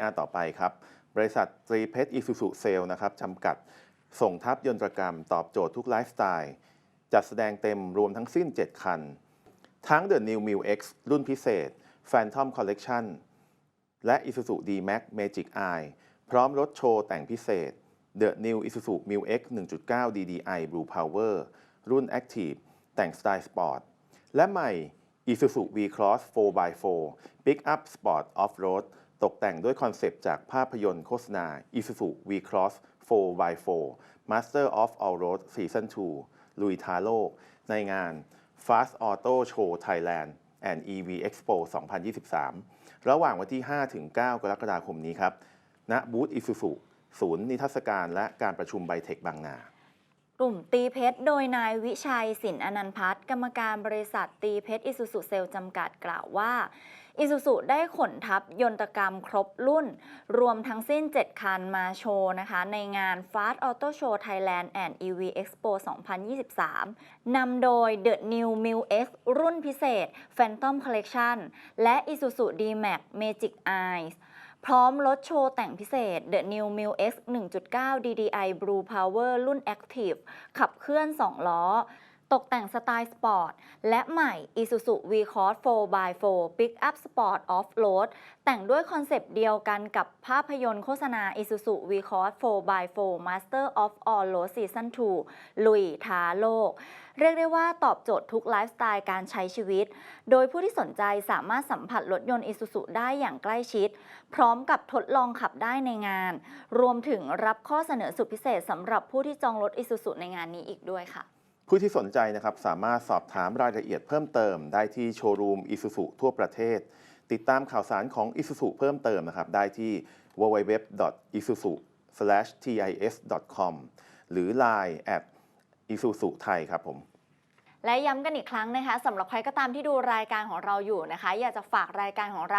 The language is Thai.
อาต่อไปครับ บริษัทตรีเพชรอิสุสุเซลนะครับจำกัดส่งทัพยนตรกรรมตอบโจทย์ทุกไลฟ์สไตล์ จัดแสดงเต็มรวมทั้งสิ้น 7 คัน ทั้ง The New m i l X รุ่นพิเศษ Phantom Collection และ Isuzu D-Max Magic Eye พร้อมรถโชว์แต่งพิเศษ The New Isuzu m i l X 1.9 DDI Blue Power รุ่น Active แต่งสไตล์สปอร์ต และใหม่ Isuzu V-Cross 4x4 Pickup Sport Off-Road ตกแต่งด้วยคอนเซปต์จากภาพยนตร์โฆษณา Isuzu V-Cross 4x4 Master of All Road Season 2 ลุยท้าโลกในงาน Fast Auto Show Thailand and EV Expo 2023 ระหว่างวันที่ 5 ถึง 9 กรกฎาคมนี้ครับ ณ บูธ Isuzu ศูนย์นิทรรศการและการประชุมไบเทคบางนา กลุ่มตีเพชรโดยนายวิชัยสินอนันพัฒน์กรรมการบริษัทตีเพชรอิสุสุเซลจำกัดกล่าวว่าอิสุสุได้ขนทัพยนตกรรมครบรุ่น รวมทั้งสิ้น 7 คันมาโชว์นะคะ ในงาน Fast Auto Show Thailand and EV Expo 2023 นำโดย The New m i l X รุ่นพิเศษ Phantom Collection และ Isuzu D-Max Magic Eyes พร้อมลดโชว์แต่งพิเศษ The New m i l X 1.9 DDI Blue Power รุ่น Active ขับเคลื่อน 2 ล้อ ตกแต่งสไตล์สปอร์ต และใหม่ Isuzu V-Cross 4x4 Pickup Sport Off-Road แต่งด้วยคอนเซปต์เดียวกันกับภาพยนตร์โฆษณา Isuzu V-Cross 4x4 Master of All Road Season 2 ลุยท้าโลก เรียกได้ว่าตอบโจทย์ทุกไลฟ์สไตล์การใช้ชีวิต โดยผู้ที่สนใจสามารถสัมผัสรถยนต์ Isuzu ได้อย่างใกล้ชิด พร้อมกับทดลองขับได้ในงาน รวมถึงรับข้อเสนอสุดพิเศษสำหรับผู้ที่จองรถ Isuzu ในงานนี้อีกด้วยค่ะ ผู้ที่สนใจนะครับสามารถสอบถามรายละเอียดเพิ่มเติม ได้ที่โชว์รูม Isuzu ทั่วประเทศ ติดตามข่าวสารของ Isuzu เพิ่มเติมนะครับ ได้ที่ www.isuzu-tis.com หรือ Line at isuzu ไทยครับผมและย้ำกันอีกครั้งนะคะสำหรับใครก็ตามที่ดูรายการของเราอยู่นะคะ อยากจะฝากรายการของเรา